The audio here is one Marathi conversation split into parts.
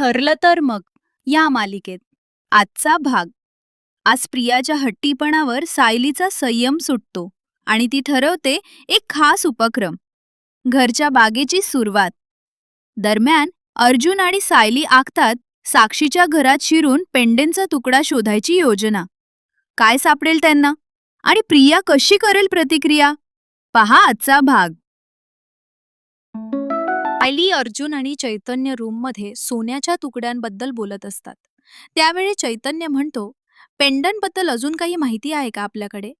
ठरलं तर मग या मालिकेत. आजचा भाग. आज प्रियाच्या हट्टीपणावर सायलीचा संयम सुटतो आणि ती ठरवते एक खास उपक्रम. घरच्या बागेची सुरुवात. दरम्यान अर्जुन आणि सायली आखतात साक्षीच्या घरात शिरून पेंडेंचा तुकडा शोधायची योजना. काय सापडेल त्यांना? आणि प्रिया कशी करेल प्रतिक्रिया? पहा आजचा भाग. सायली अर्जुन आणि चैतन्य रूममध्ये सोन्याच्या तुकड्यांबद्दल बोलत असतात. त्यावेळी चैतन्य म्हणतो पेंडंटबद्दल अजून काही माहिती आहे का आपल्याकडे?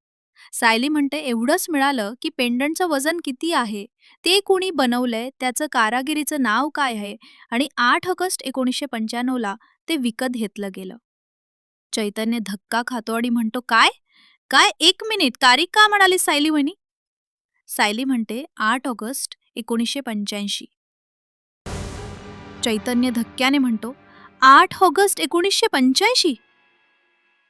सायली म्हणते एवढंच मिळालं की पेंडंटचं वजन किती आहे? ते कोणी बनवलंय? त्याचं कारागिरीचं नाव काय आहे? आणि आठ ऑगस्ट एकोणीसशे पंच्याण्णवला ते विकत घेतलं गेलं. चैतन्य धक्का खातो आणि म्हणतो काय? काय? एक मिनिट. तारीख का म्हणाली सायली वहिनी? सायली म्हणते आठ ऑगस्ट एकोणीसशे पंच्याऐंशी. चैतन्य धक्क्याने म्हणतो आठ ऑगस्ट एकोणीसशे पंच्याऐंशी.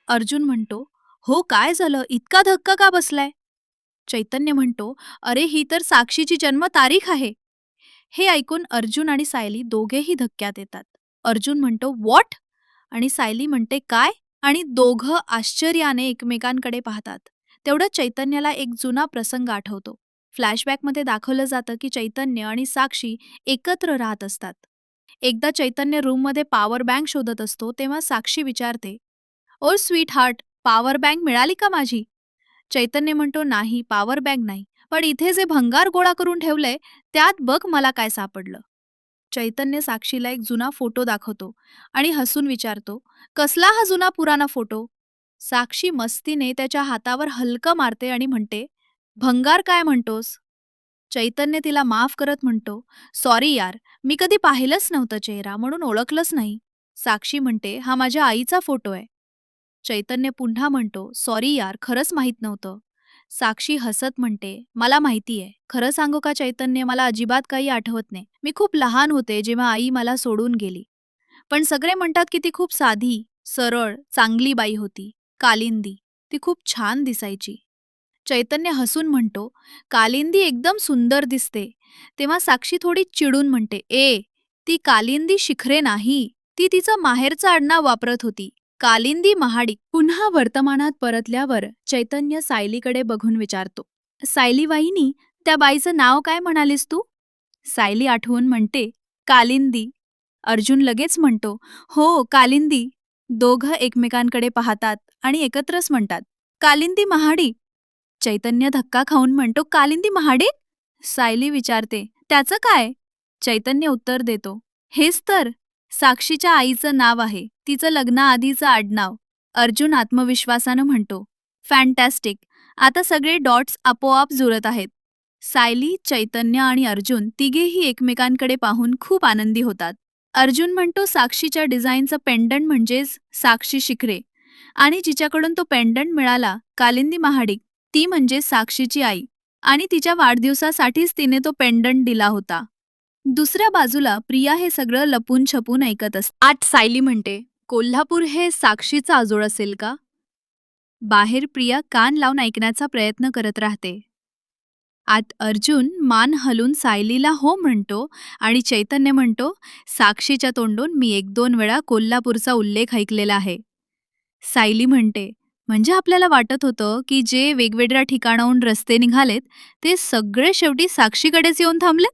अर्जुन म्हणतो हो काय झालं? इतका धक्का का बसलाय? चैतन्य म्हणतो अरे ही तर साक्षीची जन्म तारीख आहे. हे ऐकून अर्जुन आणि सायली दोघेही धक्क्यात येतात. अर्जुन म्हणतो वॉट? आणि सायली म्हणते काय? आणि दोघं आश्चर्याने एकमेकांकडे पाहतात. तेवढं चैतन्याला एक जुना प्रसंग आठवतो. फ्लॅशबॅकमध्ये दाखवलं जातं की चैतन्य आणि साक्षी एकत्र राहत असतात. एकदा चैतन्य रूममध्ये पॉवर बँक शोधत असतो तेव्हा साक्षी विचारते oh sweet heart power bank मिळाली का माझी? चैतन्य म्हणतो नाही पॉवर बँक नाही पण इथे जे भंगार गोळा करून ठेवलंय त्यात बघ मला काय सापडलं. चैतन्य साक्षीला एक जुना फोटो दाखवतो आणि हसून विचारतो कसला हा जुना पुराणा फोटो साक्षी मस्तीने त्याच्या हातावर हलकं मारते आणि म्हणते भंगार काय म्हणतोस? चैतन्य तिला माफ करत म्हणतो सॉरी यार मी कधी पाहिलंच नव्हतं चेहरा म्हणून ओळखलंच नाही. साक्षी म्हणते हा माझ्या आईचा फोटो आहे. चैतन्य पुन्हा म्हणतो सॉरी यार खरंच माहीत नव्हतं. साक्षी हसत म्हणते मला माहिती आहे. खरं सांगू का चैतन्य मला अजिबात काही आठवत नाही. मी खूप लहान होते जेव्हा आई मला सोडून गेली. पण सगळे म्हणतात की ती खूप साधी सरळ चांगली बाई होती. कालिंदी. ती खूप छान दिसायची. चैतन्य हसून म्हणतो कालिंदी एकदम सुंदर दिसते. तेव्हा साक्षी थोडी चिडून म्हणते ए ती कालिंदी शिखरे नाही ती तिचं माहेरचं आडनाव वापरत होती. कालिंदी महाडी पुन्हा वर्तमानात परतल्यावर चैतन्य सायलीकडे बघून विचारतो सायली वाहिनी त्या बाईचं नाव काय म्हणालीस तू? सायली आठवून म्हणते कालिंदी. अर्जुन लगेच म्हणतो हो कालिंदी. दोघं एकमेकांकडे पाहतात आणि एकत्रच म्हणतात कालिंदी महाडी चैतन्य धक्का खाऊन म्हणतो कालिंदी महाडिक सायली विचारते त्याचं काय? चैतन्य उत्तर देतो हेच तर साक्षीच्या आईचं नाव आहे तिचं लग्नाआधीचं आडनाव. अर्जुन आत्मविश्वासानं म्हणतो फॅन्टॅस्टिक आता सगळे डॉट्स आपोआप जुळत आहेत. सायली चैतन्य आणि अर्जुन तिघेही एकमेकांकडे पाहून खूप आनंदी होतात. अर्जुन म्हणतो साक्षीच्या डिझाईनचं पेंडंट म्हणजेच साक्षी शिखरे आणि जिच्याकडून तो पेंडंट मिळाला कालिंदी महाडिक ती म्हणजे साक्षीची आई आणि तिच्या वाढदिवसासाठीच तिने तो पेंडंट दिला होता. दुसऱ्या बाजूला प्रिया हे सगळं लपून छपून ऐकत असत आठ सायली म्हणते कोल्हापूर हे साक्षीचा आजोळ असेल का? बाहेर प्रिया कान लावून ऐकण्याचा प्रयत्न करत राहते. आत अर्जुन मान हलून सायलीला हो म्हणतो आणि चैतन्य म्हणतो साक्षीच्या तोंडून मी एक दोन वेळा कोल्हापूरचा उल्लेख ऐकलेला आहे. सायली म्हणते म्हणजे आपल्याला वाटत होतं की जे वेगवेगळ्या ठिकाणाहून रस्ते निघालेत ते सगळे शेवटी साक्षीकडेच येऊन थांबले?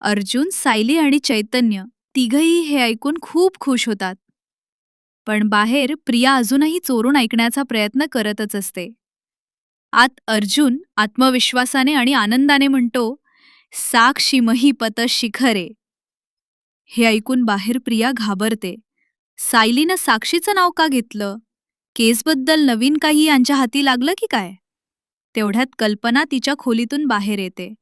अर्जुन सायली आणि चैतन्य तिघही हे ऐकून खूप खुश होतात. पण बाहेर प्रिया अजूनही चोरून ऐकण्याचा प्रयत्न करतच असते. आत अर्जुन आत्मविश्वासाने आणि आनंदाने म्हणतो साक्षी महीपत शिखरे. हे ऐकून बाहेर प्रिया घाबरते. सायलीनं साक्षीचं नाव का घेतलं? केसबद्दल नवीन काही यांच्या हाती लागलं की काय? तेवढ्यात कल्पना तिच्या खोलीतून बाहेर येते.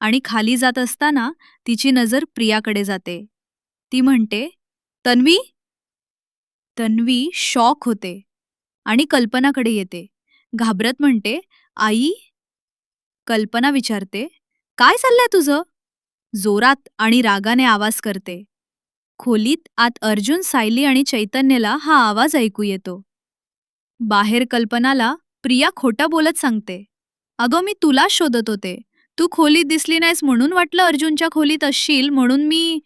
आणि खाली जात असताना तिची नजर प्रियाकडे जाते. ती म्हणते तन्वी? तन्वी शॉक होते आणि कल्पनाकडे येते. घाबरत म्हणते आई? कल्पना विचारते काय चाललंय तुझं? जोरात आणि रागाने आवाज करते. खोलीत आत अर्जुन सायली आणि चैतन्यला हा आवाज ऐकू येतो. बाहेर कल्पनाला प्रिया खोटं बोलत सांगते. अगं मी तुला शोधत होते. तू खोलीत दिसली नाहीस म्हणून वाटलं अर्जुनच्या खोलीत असशील म्हणून मी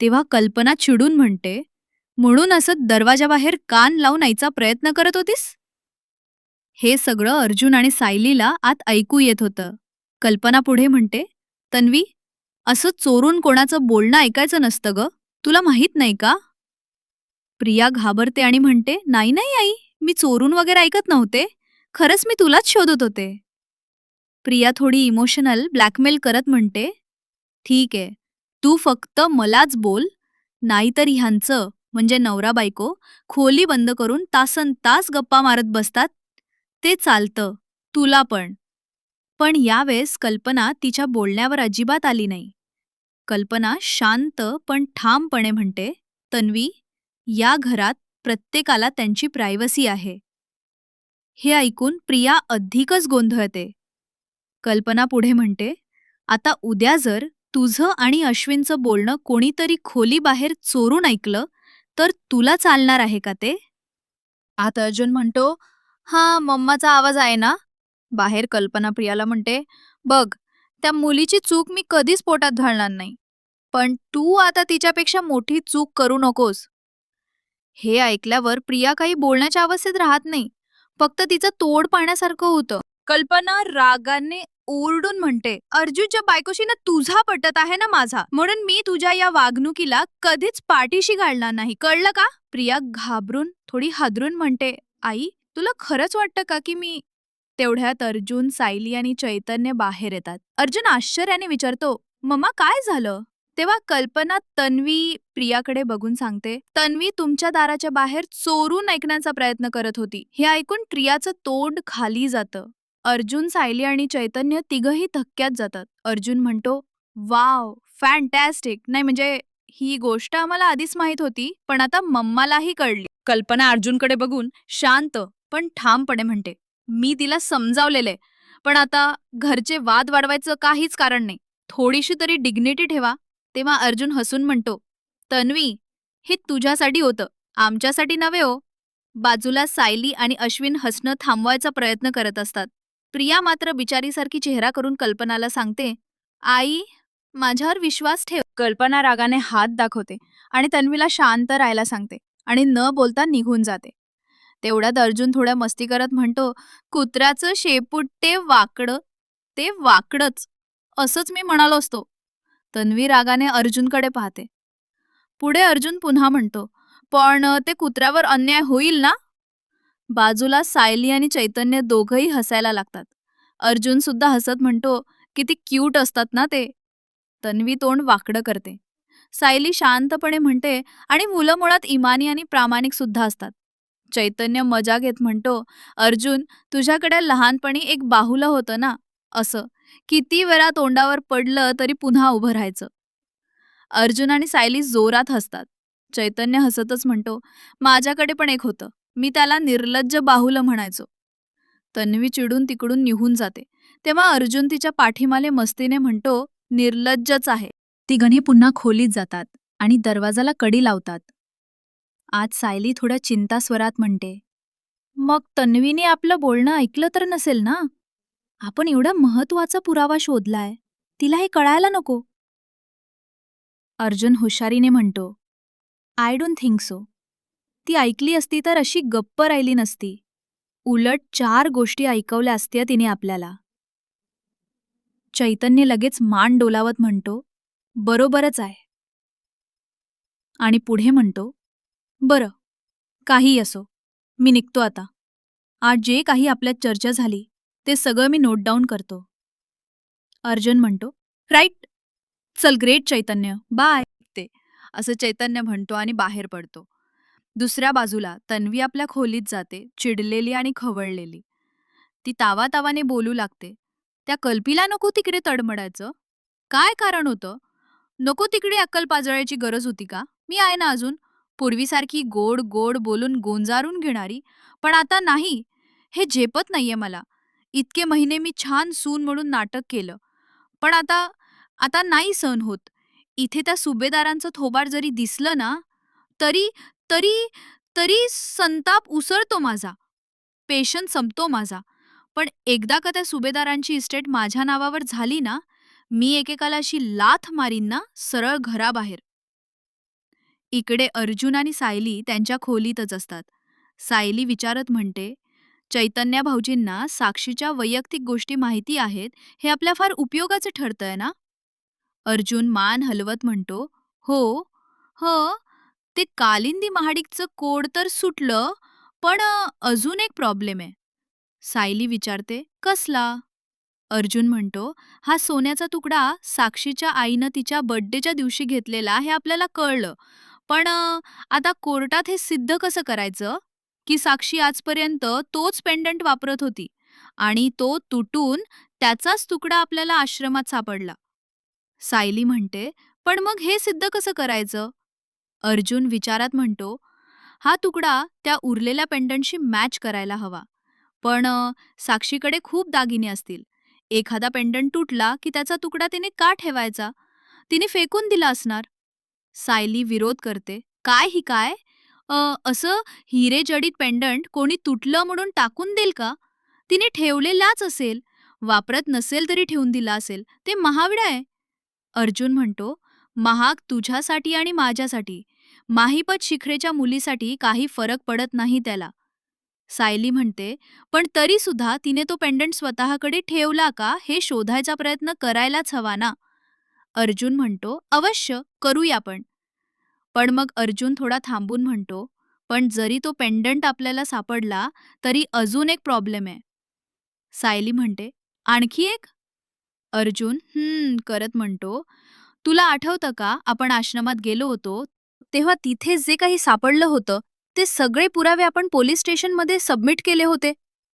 तेव्हा कल्पना चिडून म्हणते म्हणून असं दरवाजाबाहेर कान लावून आईचा प्रयत्न करत होतीस? हे सगळं अर्जुन आणि सायलीला आत ऐकू येत होतं. कल्पना पुढे म्हणते तन्वी असं चोरून कोणाचं बोलणं ऐकायचं नसतं ग. तुला माहीत नाही का? प्रिया घाबरते आणि म्हणते नाही नाही आई. मी चोरून वगैरे ऐकत नव्हते. खरंच मी तुलाच शोधत होते. प्रिया थोडी इमोशनल ब्लॅकमेल करत म्हणते ठीक आहे तू फक्त मलाच बोल नाहीतर ह्यांचं म्हणजे नवरा बायको खोली बंद करून तासन तास गप्पा मारत बसतात. ते चालतं तुला पण. पण यावेळेस कल्पना तिच्या बोलण्यावर अजिबात आली नाही. कल्पना शांत पण ठामपणे म्हणते तन्वी या घरात प्रत्येकाला त्यांची प्रायव्हसी आहे. हे ऐकून प्रिया अधिकच गोंधळते. कल्पना पुढे म्हणते आता उद्या जर तुझं आणि अश्विनचं बोलणं कोणीतरी खोलीबाहेर चोरून ऐकलं तर तुला चालणार आहे का ते? आता अर्जुन म्हणतो हा मम्माचा आवाज आहे ना. बाहेर कल्पना प्रियाला म्हणते बघ त्या मुलीची चूक मी कधीच पोटात घालणार नाही. पण तू आता तिच्यापेक्षा मोठी चूक करू नकोस. हे ऐकल्यावर प्रिया काही बोलण्याच्या अवस्थेत राहत नाही. फक्त तिचं तोड पाहण्यासारखं होतं. कल्पना रागाने ओरडून म्हणते अर्जुनच्या बायकोशी ना तुझा पटत आहे ना माझा? म्हणून मी तुझ्या या वागणुकीला कधीच पाठीशी घालणार नाही. कळलं का? प्रिया घाबरून थोडी हादरून म्हणते आई तुला खरंच वाटतं का की मी तेवढ्यात अर्जुन सायली आणि चैतन्य बाहेर येतात. अर्जुन आश्चर्याने विचारतो मम्मा काय झालं? तेव्हा कल्पना तन्वी प्रियाकडे बघून सांगते तन्वी तुमच्या दाराच्या बाहेर चोरून ऐकण्याचा प्रयत्न करत होती. हे ऐकून प्रियाचं तोंड खाली जातं. अर्जुन सायली आणि चैतन्य तिघही धक्क्यात जातात. अर्जुन म्हणतो वाव फॅन्टॅस्टिक. नाही म्हणजे ही गोष्ट आम्हाला आधीच माहीत होती पण आता मम्मालाही कळली. कल्पना अर्जुनकडे बघून शांत पण ठामपणे म्हणते मी तिला समजावलेले पण आता घरचे वाद वाढवायचं काहीच कारण नाही. थोडीशी तरी डिग्निटी ठेवा तेव्हा अर्जुन हसून म्हणतो तन्वी हे तुझ्यासाठी होतं. आमच्यासाठी नव्हे हो. बाजूला सायली आणि अश्विन हसणं थांबवायचा प्रयत्न करत असतात. प्रिया मात्र बिचारीसारखी चेहरा करून कल्पनाला सांगते आई माझ्यावर विश्वास ठेव. कल्पना रागाने हात दाखवते आणि तन्वीला शांत राहायला सांगते आणि न बोलता निघून जाते. तेवढ्यात अर्जुन थोड्या मस्ती करत म्हणतो कुत्र्याचं शेपूट ते वाकडं ते वाकडंच. असंच मी म्हणालो असतो. तन्वी रागाने अर्जुनकडे पाहते. पुढे अर्जुन पुन्हा म्हणतो पण ते कुत्र्यावर अन्याय होईल ना? बाजूला सायली आणि चैतन्य दोघंही हसायला लागतात. अर्जुन सुद्धा हसत म्हणतो किती क्यूट असतात ना ते. तन्वी तोंड वाकडं करते. सायली शांतपणे म्हणते आणि मुलं मुळात इमानी आणि प्रामाणिक सुद्धा असतात. चैतन्य मजा घेत म्हणतो अर्जुन तुझ्याकडे लहानपणी एक बाहुलं होतं ना? असं. किती वेळा तोंडावर पडलं तरी पुन्हा उभं राहायचं. अर्जुन आणि सायली जोरात हसतात. चैतन्य हसतच म्हणतो माझ्याकडे पण एक होतं. मी त्याला निर्लज्ज बाहुलं म्हणायचो. तन्वी चिडून तिकडून निघून जाते. तेव्हा अर्जुन तिच्या पाठीमाले मस्तीने म्हणतो निर्लज्जच आहे. तिघणी पुन्हा खोलीत जातात आणि दरवाजाला कडी लावतात. आज सायली थोड्या चिंता स्वरात म्हणते मग तन्वीने आपलं बोलणं ऐकलं तर नसेल ना? आपण एवढा महत्त्वाचा पुरावा शोधलाय तिला हे कळायला नको. अर्जुन हुशारीने म्हणतो आय डोंट थिंक सो ती ऐकली असती तर अशी गप्प राहिली नसती. उलट चार गोष्टी ऐकवल्या असत्या तिने आपल्याला. चैतन्य लगेच मान डोलावत म्हणतो बरोबरच आहे. आणि पुढे म्हणतो बरं काही असो मी निघतो आता. आज जे काही आपल्यात चर्चा झाली ते सगळं मी नोट डाऊन करतो. अर्जुन म्हणतो राईट चल ग्रेट चैतन्य. बाय ते. असं चैतन्य म्हणतो आणि बाहेर पडतो. दुसऱ्या बाजूला तन्वी आपल्या खोलीत जाते चिडलेली आणि खवळलेली. ती तावातावाने बोलू लागते त्या कल्पीला नको तिकडे तडमडायचं. काय कारण होतं? नको तिकडे अक्कल पाजळायची गरज होती का? मी आहे ना अजून. पूर्वीसारखी गोड गोड बोलून गोंजारून घेणारी. पण आता नाही. हे झेपत नाहीये मला. इतके महिने मी छान सून म्हणून नाटक केलं. पण आता आता नाही सहन होत. इथे त्या सुभेदारांचं थोबाड जरी दिसलं ना तरी तरी तरी संताप उसळतो माझा. पेशन संपतो माझा. पण एकदा का त्या सुभेदारांची इस्टेट माझ्या नावावर झाली ना मी एकेकाला अशी लाथ मारीन ना सरळ घराबाहेर. इकडे अर्जुन आणि सायली त्यांच्या खोलीतच असतात. सायली विचारत म्हणते चैतन्या भाऊजींना साक्षीच्या वैयक्तिक गोष्टी माहिती आहेत हे आपल्या फार उपयोगाचं ठरतंय ना? अर्जुन मान हलवत म्हणतो हो ह ते कालिंदी महाडिकचं कोड तर सुटलं पण अजून एक प्रॉब्लेम आहे. सायली विचारते कसला? अर्जुन म्हणतो हा सोन्याचा तुकडा साक्षीच्या आईनं तिच्या बर्थडेच्या दिवशी घेतलेला हे आपल्याला कळलं. पण आता कोर्टात हे सिद्ध कसं करायचं? की साक्षी आजपर्यंत तोच पेंडंट वापरत होती आणि तो तुटून त्याचाच तुकडा आपल्याला आश्रमात सापडला. सायली म्हणते पण मग हे सिद्ध कसं करायचं? अर्जुन विचारात म्हणतो हा तुकडा त्या उरलेल्या पेंडंटशी मॅच करायला हवा. पण साक्षीकडे खूप दागिने असतील. एखादा पेंडंट तुटला की त्याचा तुकडा तिने का ठेवायचा? तिने फेकून दिला असणार. सायली विरोध करते काय ही काय? अ, असं हिरे जडित पेंडंट कोणी तुटलं म्हणून टाकून देईल का? तिने ठेवलेलाच असेल. वापरत नसेल तरी ठेवून दिला असेल. ते महागडं आहे. अर्जुन म्हणतो महाग तुझ्यासाठी आणि माझ्यासाठी. माहीपत शिखरेच्या मुलीसाठी काही फरक पडत नाही त्याला. सायली म्हणते पण तरी सुद्धा तिने तो पेंडंट स्वतःकडे ठेवला का हे शोधायचा प्रयत्न करायलाच हवा ना. अर्जुन म्हणतो अवश्य करूया आपण. पण मग अर्जुन थोडा थांबून म्हणतो पण जरी तो पेंडंट आपल्याला सापडला तरी अजून एक प्रॉब्लेम आहे. सायली म्हणते आणखी एक? अर्जुन हम्म करत म्हणतो तुला आठवतं का आपण आश्रमात गेलो होतो तेव्हा तिथे जे काही सापडलं होतं ते सगळे पुरावे आपण पोलीस स्टेशनमध्ये सबमिट केले होते.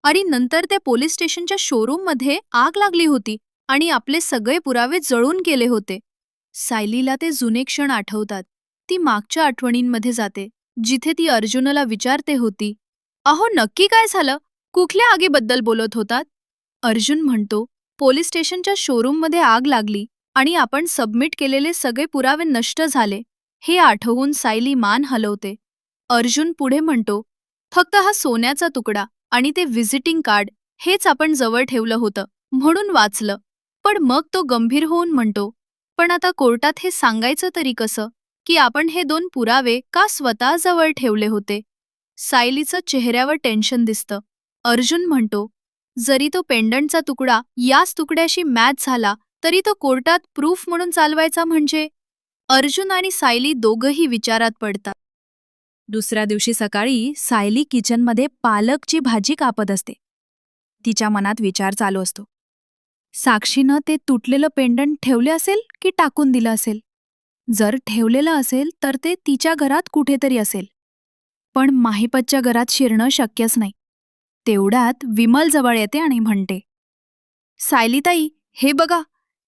आणि नंतर त्या पोलीस स्टेशनच्या शोरूममध्ये आग लागली होती आणि आपले सगळे पुरावे जळून गेले होते. सायलीला ते जुने क्षण आठवतात. ती मागच्या आठवणींमध्ये जाते जिथे ती अर्जुनला विचारते होती अहो नक्की काय झालं? कुठल्या आगीबद्दल बोलत होतात? अर्जुन म्हणतो पोलीस स्टेशनच्या शोरूममध्ये आग लागली आणि आपण सबमिट केलेले सगळे पुरावे नष्ट झाले हे आठवून सायली मान हलवते. अर्जुन पुढे म्हणतो फक्त हा सोन्याचा तुकडा आणि ते व्हिजिटिंग कार्ड हेच आपण जवळ ठेवलं होतं म्हणून वाचलं. पण मग तो गंभीर होऊन म्हणतो पण आता कोर्टात हे सांगायचं तरी कसं? की आपण हे दोन पुरावे का स्वतःजवळ ठेवले होते? सायलीचं चेहऱ्यावर टेन्शन दिसतं. अर्जुन म्हणतो जरी तो पेंडंटचा तुकडा याच तुकड्याशी मॅच झाला तरी तो कोर्टात प्रूफ म्हणून चालवायचा म्हणजे? अर्जुन आणि सायली दोघंही विचारात पडतात. दुसऱ्या दिवशी सकाळी सायली किचनमध्ये पालकची भाजी कापत असते. तिच्या मनात विचार चालू असतो. साक्षीनं ते तुटलेलं पेंडंट ठेवले असेल की टाकून दिलं असेल? जर ठेवलेलं असेल तर ते तिच्या घरात कुठेतरी असेल. पण माहिपतच्या घरात शिरणं शक्यच नाही. तेवढ्यात विमल जवळ येते आणि म्हणते सायलीताई हे बघा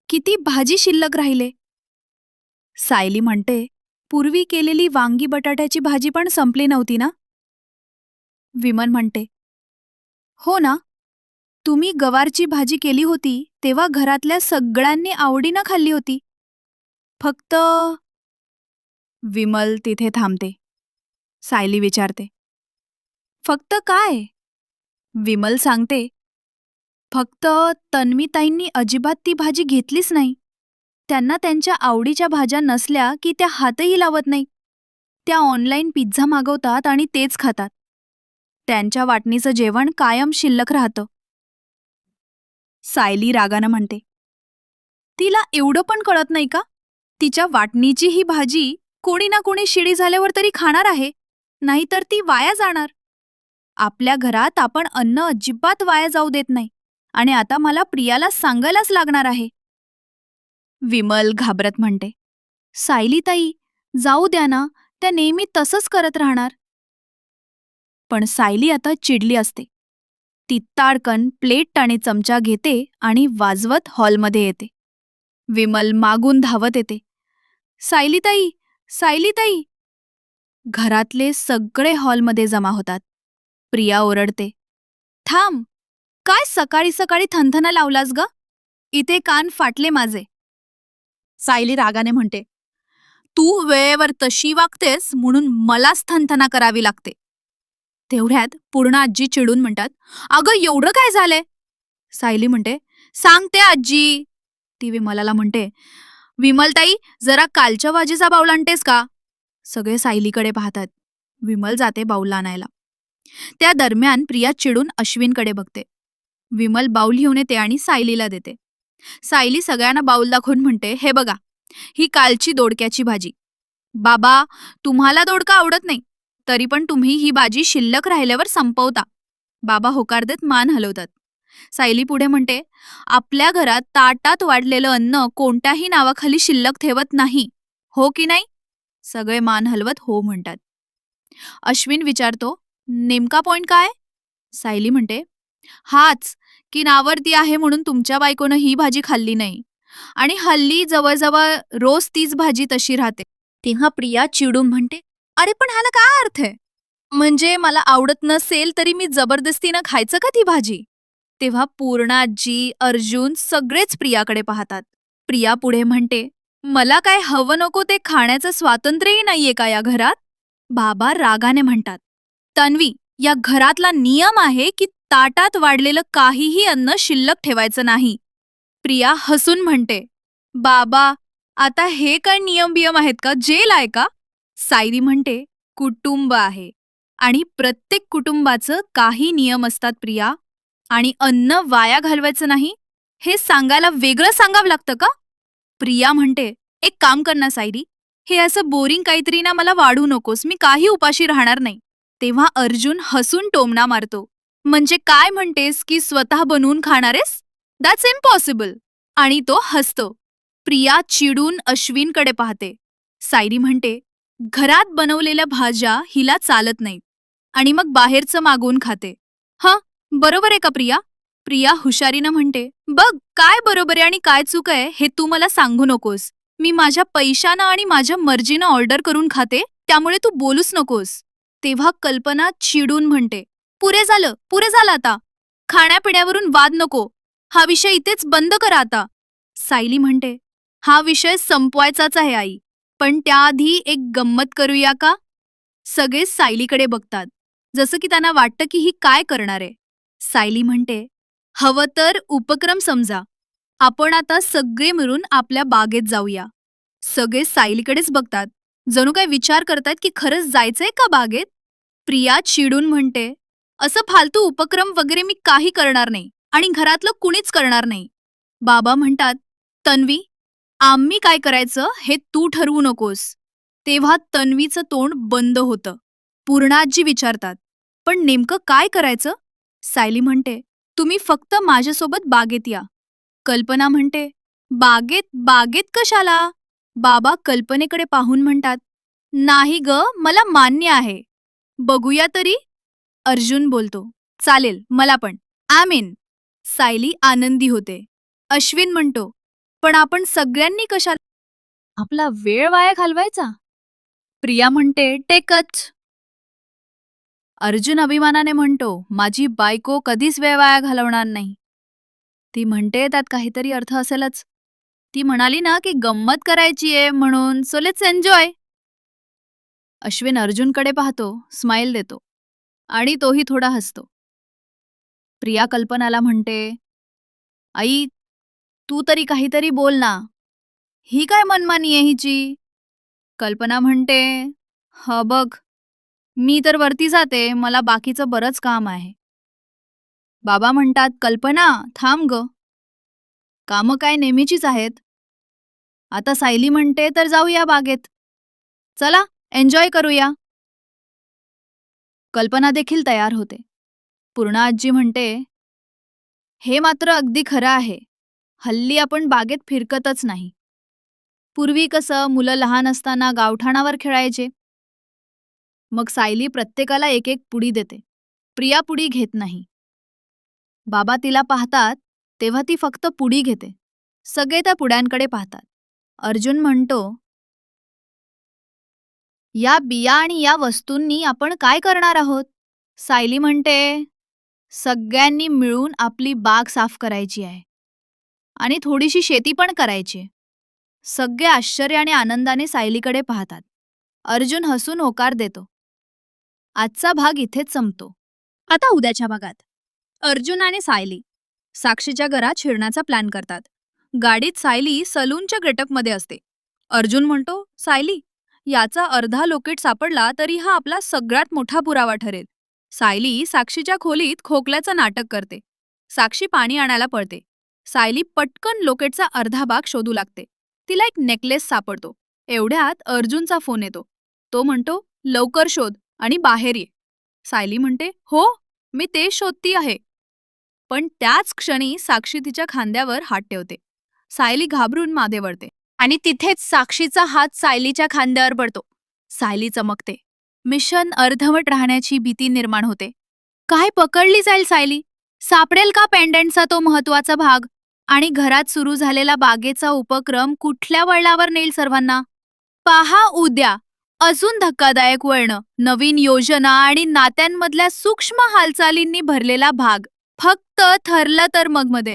किती भाजी शिल्लक राहिले. सायली म्हणते पूर्वी केलेली वांगी बटाट्याची भाजी पण संपली नव्हती ना? विमल म्हणते हो ना. तुम्ही गवारची भाजी केली होती तेव्हा घरातल्या सगळ्यांनी आवडीनं खाल्ली होती. फक्त विमल तिथे थांबते. सायली विचारते. फक्त काय? विमल सांगते. फक्त तन्मीताईंनी अजिबात ती भाजी घेतलीच नाही. त्यांना त्यांच्या आवडीच्या भाज्या नसल्या की त्या हातही लावत नाही. त्या ऑनलाईन पिझ्झा मागवतात आणि तेच खातात. त्यांच्या वाटणीचं जेवण कायम शिल्लक राहतं. सायली रागानं म्हणते. तिला एवढं पण कळत नाही का? तिच्या वाटणीची ही भाजी कोणी ना कोणी शिडी झाल्यावर तरी खाणार आहे नाहीतर ती वाया जाणार. आपल्या घरात आपण अन्न अजिबात वाया जाऊ देत नाही आणि आता मला प्रियाला सांगायलाच लागणार आहे. विमल घाबरत म्हणते सायलीताई जाऊ द्या ना त्या नेहमी तसंच करत राहणार. पण सायली आता चिडली असते. ती ताडकन प्लेट आणि चमचा घेते आणि वाजवत हॉलमध्ये येते. विमल मागून धावत येते. सायलीताई सायलीताई. घरातले सगळे हॉलमध्ये जमा होतात. प्रिया ओरडते. थांब काय सकाळी सकाळी थंथना लावलास ग? इथे कान फाटले माझे. सायली रागाने म्हणते. तू वेळेवर तशी वागतेस म्हणून मलाच थंथना करावी लागते. तेवढ्यात पूर्ण आजी चिडून म्हणतात अगं एवढं काय झालंय? सायली म्हणते सांगते आजी. ती विमलाला म्हणते विमलताई जरा कालच्या भाजीचा बाऊल आणतेस का? सगळे सायलीकडे पाहतात. विमल जाते बाऊल आणायला. त्या दरम्यान प्रिया चिडून अश्विनकडे बघते. विमल बाऊल घेऊन येते आणि सायलीला देते. सायली सगळ्यांना बाऊल दाखवून म्हणते हे बघा ही कालची दोडक्याची भाजी. बाबा तुम्हाला दोडका आवडत नाही तरी पण तुम्ही ही भाजी शिल्लक राहिल्यावर संपवता. बाबा होकार देत मान हलवतात. सायली पुढे म्हणते आपल्या घरात ताटात वाढलेलं अन्न कोणत्याही नावाखाली शिल्लक ठेवत नाही. हो की नाही? सगळे मान हलवत हो म्हणतात. अश्विन विचारतो नेमका पॉइंट काय? सायली म्हणते हाच की नावरती आहे म्हणून तुमच्या बायकोनं ही भाजी खाल्ली नाही. आणि हल्ली जवळजवळ रोज तीच भाजी तशी राहते. तेव्हा प्रिया चिडून म्हणते अरे पण ह्याला काय अर्थ आहे? म्हणजे मला आवडत नसेल तरी मी जबरदस्तीनं खायचं का ती भाजी? तेव्हा पूर्णाजी अर्जुन सगळेच प्रियाकडे पाहतात. प्रिया पुढे म्हणते मला काय हवं नको ते खाण्याचं स्वातंत्र्यही नाहीये का या घरात? बाबा रागाने म्हणतात तन्वी या घरातला नियम आहे की ताटात वाढलेलं काहीही अन्न शिल्लक ठेवायचं नाही. प्रिया हसून म्हणते बाबा आता हे काय नियम बियम आहेत का? जेल आहे का? सायरी म्हणते कुटुंब आहे. आणि प्रत्येक कुटुंबाचं काही नियम असतात प्रिया. आणि अन्न वाया घालवायचं नाही? हे सांगायला वेगळं सांगावं लागतं का? प्रिया म्हणते एक काम कर ना सायरी हे असं बोरिंग काहीतरी ना मला वाढू नकोस मी काही उपाशी राहणार नाही. तेव्हा अर्जुन हसून टोमणा मारतो म्हणजे काय म्हणतेस की स्वतः बनवून खाणारेस? दॅट्स इम्पॉसिबल आणि तो हसतो. प्रिया चिडून अश्विनकडे पाहते. सायरी म्हणते घरात बनवलेल्या भाज्या हिला चालत नाहीत. आणि मग बाहेरचं मागवून खाते. हं? बरोबर आहे का प्रिया? प्रिया हुशारीनं म्हणते बघ काय बरोबर आहे आणि काय चूक आहे हे तू मला सांगू नकोस. मी माझ्या पैशानं आणि माझ्या मर्जीनं ऑर्डर करून खाते त्यामुळे तू बोलूच नकोस. तेव्हा कल्पना चिडून म्हणते पुरे झालं पुरे झालं आता. खाण्यापिण्यावरून वाद नको. हा विषय इथेच बंद करा आता. सायली म्हणते हा विषय संपवायचाच आहे आई. पण त्याआधी एक गंमत करूया का? सगळे सायलीकडे बघतात. जसं की त्यांना वाटतं की ही काय करणार आहे. सायली म्हणते हवं तर उपक्रम समजा. आपण आता सगळे मिळून आपल्या बागेत जाऊया. सगळे सायलीकडेच बघतात. जणू काय विचार करतात की खरंच जायचंय का बागेत? प्रिया चिडून म्हणते असं फालतू उपक्रम वगैरे मी काही करणार नाही आणि घरातलं कुणीच करणार नाही. बाबा म्हणतात तन्वी आम्ही काय करायचं हे तू ठरवू नकोस. तेव्हा तन्वीचं तोंड बंद होतं. पूर्णाजी विचारतात पण नेमकं काय करायचं? सायली म्हणते तुम्ही फक्त माझ्यासोबत बागेत या. कल्पना म्हणते बागेत बागेत कशाला? बाबा कल्पनेकडे पाहून म्हणतात नाही ग मला मान्य आहे. बघूया तरी. अर्जुन बोलतो चालेल मला पण. आमीन. सायली आनंदी होते. अश्विन म्हणतो पण आपण सगळ्यांनी कशाला? आपला वेळ वाया घालवायचा. प्रिया म्हणते टेकच. अर्जुन अभिमानाने म्हणतो माझी बायको कधीच वेळ वाया घालवणार नाही. ती म्हणते त्यात काहीतरी अर्थ असेलच. ती म्हणाली ना की गंमत करायची आहे म्हणून सो लेट्स एन्जॉय अश्विन अर्जुनकडे पाहतो स्माईल देतो आणि तोही थोडा हसतो. प्रिया कल्पनाला म्हणते आई तू तरी काहीतरी बोल ना. ही काय मनमानी आहे हिची? कल्पना म्हणते ह बघ मी तर वरती जाते मला बाकीचं बरंच काम आहे. बाबा म्हणतात कल्पना थांब ग. कामं काय नेहमीचीच आहेत. आता सायली म्हणते तर जाऊया बागेत. चला एन्जॉय करूया. कल्पना देखील तयार होते. पूर्णा आजी म्हणते हे मात्र अगदी खरं आहे. हल्ली आपण बागेत फिरकतच नाही. पूर्वी कसं मुलं लहान असताना गावठाणावर खेळायचे. मग सायली प्रत्येकाला एक एक पुडी देते. प्रिया पुडी घेत नाही. बाबा तिला पाहतात तेव्हा ती फक्त पुडी घेते. सगळे त्या पुड्यांकडे पाहतात. अर्जुन म्हणतो या बिया आणि या वस्तूंनी आपण काय करणार आहोत? सायली म्हणते सगळ्यांनी मिळून आपली बाग साफ करायची आहे. आणि थोडीशी शेती पण करायची सगळे आश्चर्य आणि आनंदाने सायलीकडे पाहतात. अर्जुन हसून होकार देतो आजचा भाग इथेच संपतो. आता उद्याच्या भागात. अर्जुन आणि सायली साक्षीच्या घरात शिरण्याचा प्लॅन करतात. गाडीत सायली सलूनच्या गेटअपमध्ये असते. अर्जुन म्हणतो सायली याचा अर्धा लोकेट सापडला तरी हा आपला सगळ्यात मोठा पुरावा ठरेल. सायली साक्षीच्या खोलीत खोकल्याचं नाटक करते. साक्षी पाणी आणायला पळते. सायली पटकन लोकेटचा अर्धा भाग शोधू लागते. तिला एक नेकलेस सापडतो. एवढ्यात अर्जुनचा फोन येतो. तो म्हणतो लवकर शोध. आणि बाहेर ये. सायली म्हणते हो मी ते शोधती आहे. पण त्याच क्षणी साक्षी तिच्या खांद्यावर हात ठेवते. सायली घाबरून मागे वळते आणि तिथेच साक्षीचा हात सायलीच्या खांद्यावर पडतो. सायली चमकते. मिशन अर्धवट राहण्याची भीती निर्माण होते. काय पकडली जाईल सायली? सापडेल का पेंडंटचा तो महत्त्वाचा भाग? आणि घरात सुरू झालेला बागेचा उपक्रम कुठल्या वळणावर नेईल सर्वांना? पहा उद्या. अजून धक्कादायक वळणं. नवीन योजना आणि नात्यांमधल्या सूक्ष्म हालचालींनी भरलेला भाग. फक्त ठरलं तर मग मध्ये